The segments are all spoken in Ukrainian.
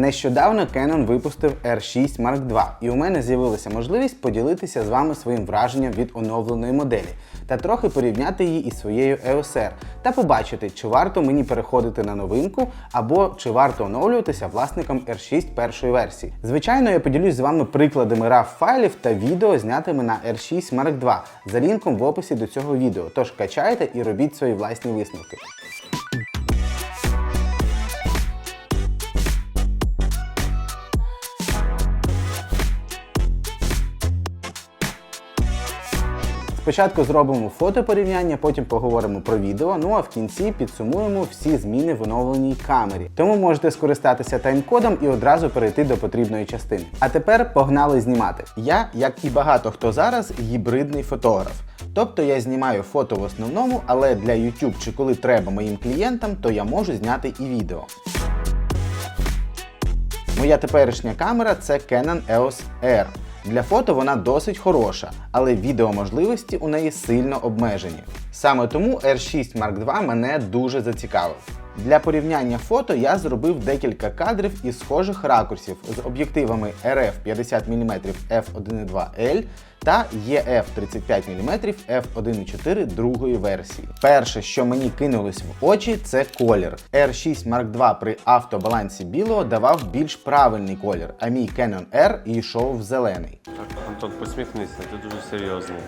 Нещодавно Canon випустив R6 Mark II, і у мене з'явилася можливість поділитися з вами своїм враженням від оновленої моделі та трохи порівняти її із своєю EOS R та побачити, чи варто мені переходити на новинку або чи варто оновлюватися власником R6 першої версії. Звичайно, я поділюсь з вами прикладами RAW файлів та відео, знятими на R6 Mark II за лінком в описі до цього відео. Тож качайте і робіть свої власні висновки. Спочатку зробимо фото порівняння, потім поговоримо про відео, ну а в кінці підсумуємо всі зміни в оновленій камері. Тому можете скористатися таймкодом і одразу перейти до потрібної частини. А тепер погнали знімати. Я, як і багато хто зараз, гібридний фотограф. Тобто я знімаю фото в основному, але для YouTube чи коли треба моїм клієнтам, то я можу зняти і відео. Моя теперішня камера це Canon EOS R. Для фото вона досить хороша, але відеоможливості у неї сильно обмежені. Саме тому R6 Mark II мене дуже зацікавив. Для порівняння фото я зробив декілька кадрів із схожих ракурсів з об'єктивами RF 50 мм f1.2L та EF 35 мм f1.4 другої версії. Перше, що мені кинулось в очі, це колір. R6 Mark II при автобалансі білого давав більш правильний колір, а мій Canon R йшов в зелений. Так, Антон, посміхнися, ти дуже серйозний.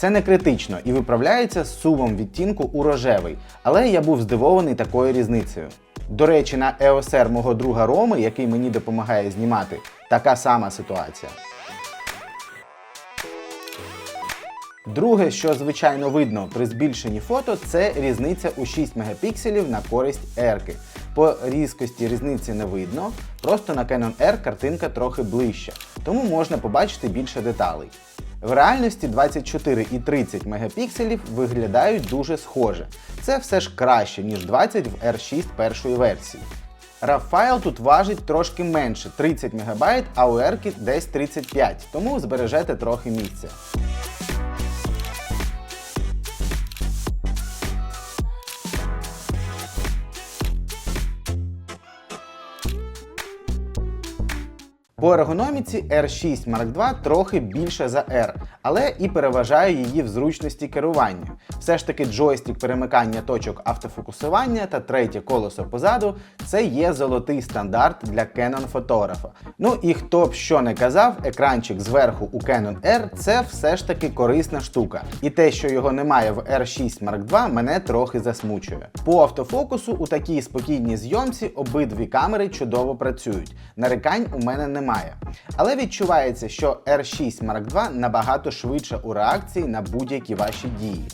Це не критично і виправляється з сувом відтінку у рожевий, але я був здивований такою різницею. До речі, на EOS R мого друга Роми, який мені допомагає знімати, така сама ситуація. Друге, що звичайно видно при збільшенні фото, це різниця у 6 мегапікселів на користь R. По різкості різниці не видно, просто на Canon R картинка трохи ближча, тому можна побачити більше деталей. В реальності 24 і 30 мегапікселів виглядають дуже схоже. Це все ж краще, ніж 20 в R6 першої версії. RAW файл тут важить трошки менше 30 МБ, а у R десь 35, тому збережете трохи місця. По ергономіці R6 Mark II трохи більше за R, але і переважає її в зручності керування. Все ж таки джойстик перемикання точок автофокусування та третє колесо позаду це є золотий стандарт для Canon фотографа. Ну і хто б що не казав, екранчик зверху у Canon R це все ж таки корисна штука. І те, що його немає в R6 Mark II, мене трохи засмучує. По автофокусу у такій спокійній зйомці обидві камери чудово працюють. Нарекань у мене немає. Але відчувається, що R6 Mark II набагато швидше у реакції на будь-які ваші дії.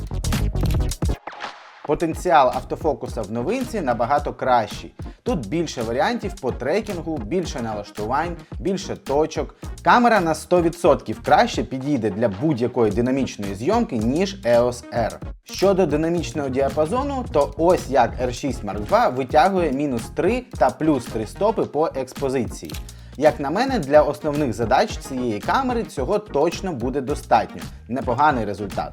Потенціал автофокуса в новинці набагато кращий. Тут більше варіантів по трекінгу, більше налаштувань, більше точок. Камера на 100% краще підійде для будь-якої динамічної зйомки, ніж EOS R. Щодо динамічного діапазону, то ось як R6 Mark II витягує мінус 3 та плюс 3 стопи по експозиції. Як на мене, для основних задач цієї камери цього точно буде достатньо. Непоганий результат.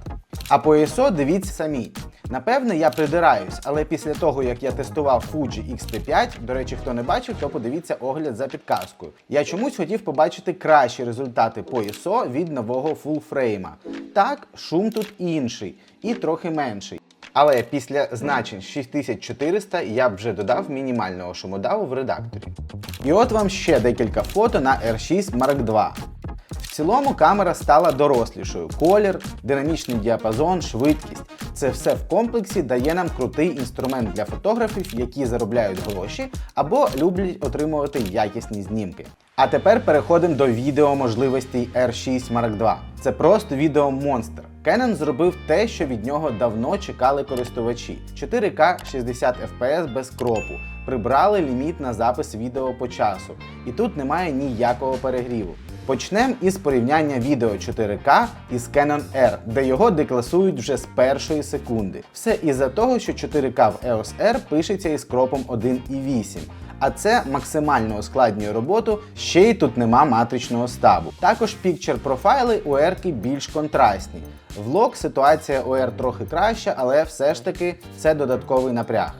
А по ISO дивіться самі. Напевне, я придираюсь, але після того, як я тестував Fuji X-T5, до речі, хто не бачив, то подивіться огляд за підказкою. Я чомусь хотів побачити кращі результати по ISO від нового фулфрейма. Так, шум тут інший і трохи менший. Але після значень 6400 я б вже додав мінімального шумодаву в редакторі. І от вам ще декілька фото на R6 Mark II. В цілому камера стала дорослішою. Колір, динамічний діапазон, швидкість. Це все в комплексі дає нам крутий інструмент для фотографів, які заробляють гроші або люблять отримувати якісні знімки. А тепер переходимо до відео можливостей R6 Mark II. Це просто відеомонстр. Canon зробив те, що від нього давно чекали користувачі: 4К 60 FPS без кропу. Прибрали ліміт на запис відео по часу. І тут немає ніякого перегріву. Почнемо із порівняння відео 4К із Canon R, де його декласують вже з першої секунди. Все із-за того, що 4К в EOS R пишеться із кропом 1.8. А це максимально ускладнює роботу, ще й тут нема матричного стабу. Також пікчер профайли у R більш контрастні. В лог ситуація у R трохи краща, але все ж таки це додатковий напряг.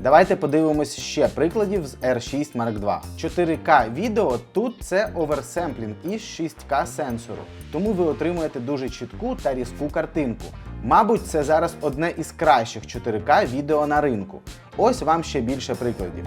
Давайте подивимось ще прикладів з R6 Mark II. 4К відео тут це оверсемплінг із 6К сенсору, тому ви отримуєте дуже чітку та різку картинку. Мабуть, це зараз одне із кращих 4К відео на ринку. Ось вам ще більше прикладів.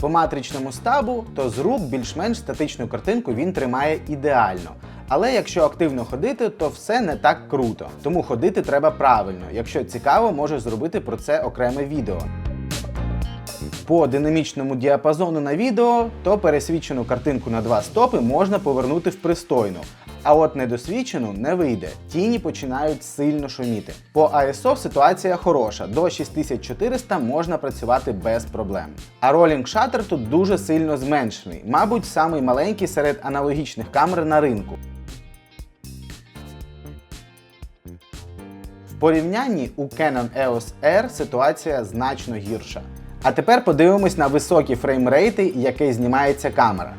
По матричному стабу, то з рук більш-менш статичну картинку він тримає ідеально. Але якщо активно ходити, то все не так круто. Тому ходити треба правильно. Якщо цікаво, можу зробити про це окреме відео. По динамічному діапазону на відео, то пересвідчену картинку на два стопи можна повернути в пристойну. А от недосвідчену не вийде. Тіні починають сильно шуміти. По ISO ситуація хороша. До 6400 можна працювати без проблем. А Rolling Shutter тут дуже сильно зменшений, мабуть, самий маленький серед аналогічних камер на ринку. В порівнянні у Canon EOS R ситуація значно гірша. А тепер подивимось на високі фреймрейти, яке знімається камера.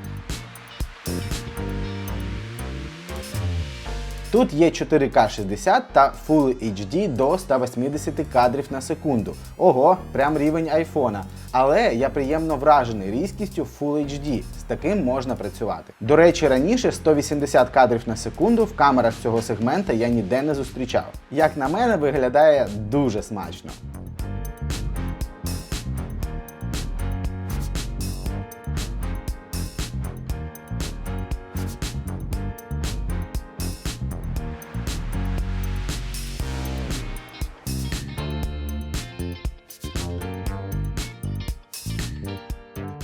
Тут є 4К 60 та Full HD до 180 кадрів на секунду. Ого, прям рівень айфона. Але я приємно вражений різкістю Full HD. З таким можна працювати. До речі, раніше 180 кадрів на секунду в камерах цього сегмента я ніде не зустрічав. Як на мене, виглядає дуже смачно.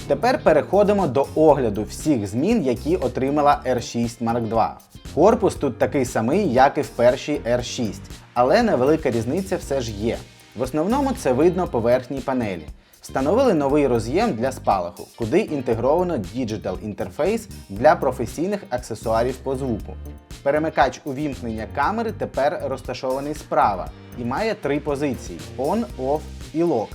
Тепер переходимо до огляду всіх змін, які отримала R6 Mark II. Корпус тут такий самий, як і в першій R6, але невелика різниця все ж є. В основному це видно по верхній панелі. Встановили новий роз'єм для спалаху, куди інтегровано Digital інтерфейс для професійних аксесуарів по звуку. Перемикач увімкнення камери тепер розташований справа і має три позиції: On, Off і Lock.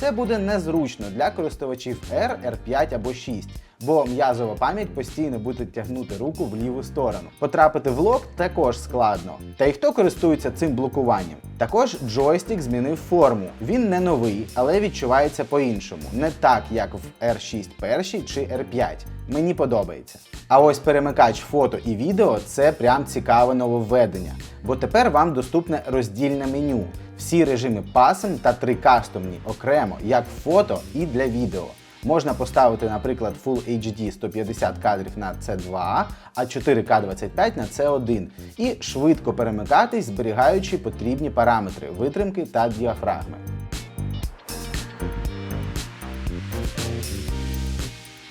Це буде незручно для користувачів R, R5 або 6, бо м'язова пам'ять постійно буде тягнути руку в ліву сторону. Потрапити в лок також складно. Та й хто користується цим блокуванням? Також джойстик змінив форму. Він не новий, але відчувається по-іншому. Не так, як в R6 першій чи R5. Мені подобається. А ось перемикач фото і відео це прям цікаве нововведення, бо тепер вам доступне роздільне меню. Всі режими пасм та три кастомні окремо, як фото і для відео. Можна поставити, наприклад, Full HD 150 кадрів на C2, а 4К25 на C1 і швидко перемикатись, зберігаючи потрібні параметри витримки та діафрагми.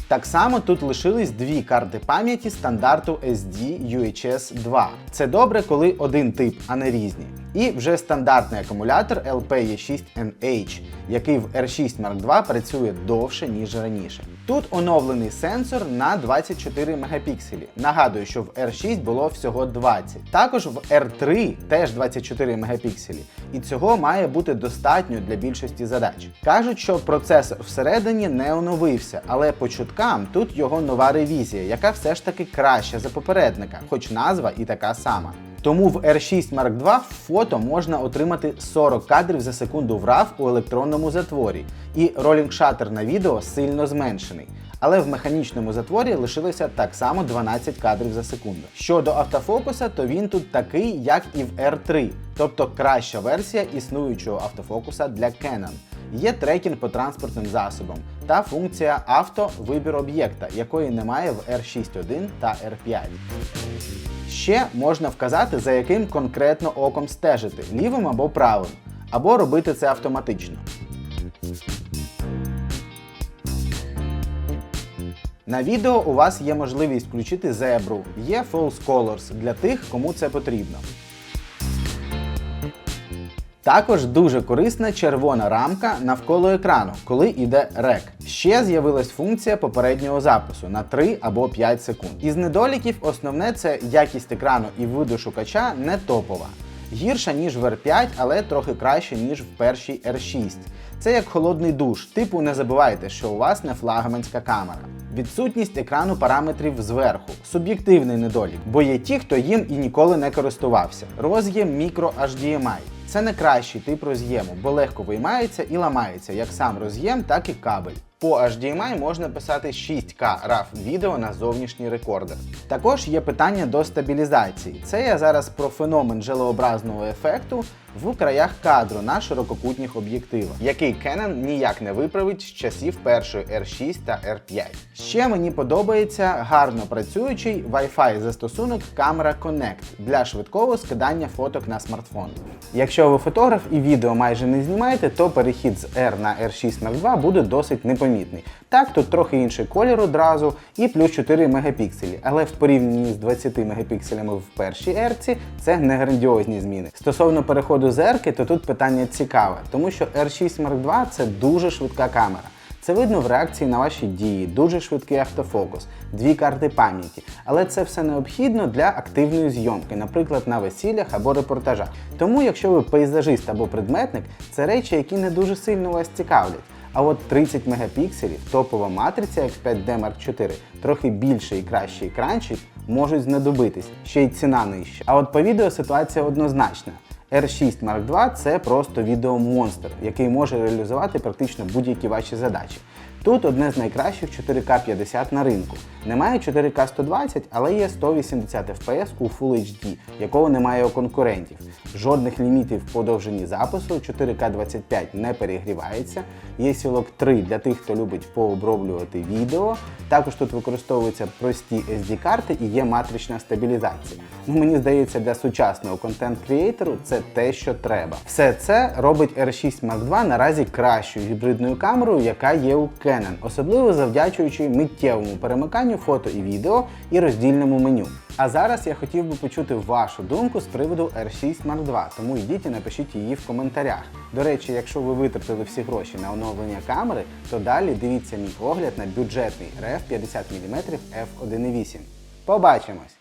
Так само тут лишились дві карти пам'яті стандарту SD UHS 2. Це добре, коли один тип, а не різні. І вже стандартний акумулятор LPE6NH, який в R6 Mark II працює довше, ніж раніше. Тут оновлений сенсор на 24 мегапікселі. Нагадую, що в R6 було всього 20. Також в R3 теж 24 мегапікселі. І цього має бути достатньо для більшості задач. Кажуть, що процесор всередині не оновився, але по чуткам тут його нова ревізія, яка все ж таки краща за попередника, хоч назва і така сама. Тому в R6 Mark II фото можна отримати 40 кадрів за секунду в RAW у електронному затворі, і Rolling Shutter на відео сильно зменшений. Але в механічному затворі лишилося так само 12 кадрів за секунду. Щодо автофокуса, то він тут такий, як і в R3, тобто краща версія існуючого автофокуса для Canon. Є трекінг по транспортним засобам та функція авто вибір об'єкта, якої немає в R6.1 та R5. Ще можна вказати, за яким конкретно оком стежити лівим або правим, або робити це автоматично. На відео у вас є можливість включити зебру, є False Colors для тих, кому це потрібно. Також дуже корисна червона рамка навколо екрану, коли йде рек. Ще з'явилась функція попереднього запису на 3 або 5 секунд. Із недоліків основне це якість екрану і виду шукача не топова. Гірша, ніж в R5, але трохи краще, ніж в першій R6. Це як холодний душ, типу не забувайте, що у вас не флагманська камера. Відсутність екрану параметрів зверху суб'єктивний недолік, бо є ті, хто їм і ніколи не користувався. Роз'єм мікро HDMI. Це не кращий тип роз'єму, бо легко виймається і ламається як сам роз'єм, так і кабель. По HDMI можна писати 6К RAW відео на зовнішній рекордер. Також є питання до стабілізації. Це я зараз про феномен желеобразного ефекту в краях кадру на ширококутних об'єктивах, який Canon ніяк не виправить з часів першої R6 та R5. Ще мені подобається гарно працюючий Wi-Fi застосунок Camera Connect для швидкого скидання фоток на смартфон. Якщо ви фотограф і відео майже не знімаєте, то перехід з R на R6 Mark II буде досить непомітний. Так, тут трохи інший колір одразу і плюс 4 мегапікселі, але в порівнянні з 20 мегапікселями в першій R це не грандіозні зміни. Стосовно переходу з R, то тут питання цікаве, тому що R6 Mark II це дуже швидка камера. Це видно в реакції на ваші дії, дуже швидкий автофокус, дві карти пам'яті. Але це все необхідно для активної зйомки, наприклад, на весіллях або репортажах. Тому, якщо ви пейзажист або предметник, це речі, які не дуже сильно вас цікавлять. А от 30 мегапікселів, топова матриця X5D Mark IV, трохи більший і кращий екранчик можуть знадобитись, ще й ціна нижча. А от по відео ситуація однозначна. R6 Mark II це просто відеомонстр, який може реалізувати практично будь-які ваші задачі. Тут одне з найкращих 4К 50 на ринку. Немає 4К 120, але є 180 FPS у Full HD, якого немає у конкурентів. Жодних лімітів по довжині запису, 4К 25 не перегрівається. Є сілок 3 для тих, хто любить пооброблювати відео. Також тут використовуються прості SD-карти і є матрична стабілізація. Ну, мені здається, для сучасного контент-крієйтору це те, що треба. Все це робить R6 Mark II наразі кращою гібридною камерою, яка є у Canon, особливо завдячуючи миттєвому перемиканню фото і відео і роздільному меню. А зараз я хотів би почути вашу думку з приводу R6 Mark II, тому йдіть і напишіть її в коментарях. До речі, якщо ви витратили всі гроші на оновлення камери, то далі дивіться мій огляд на бюджетний RF 50 мм f1.8. Побачимось!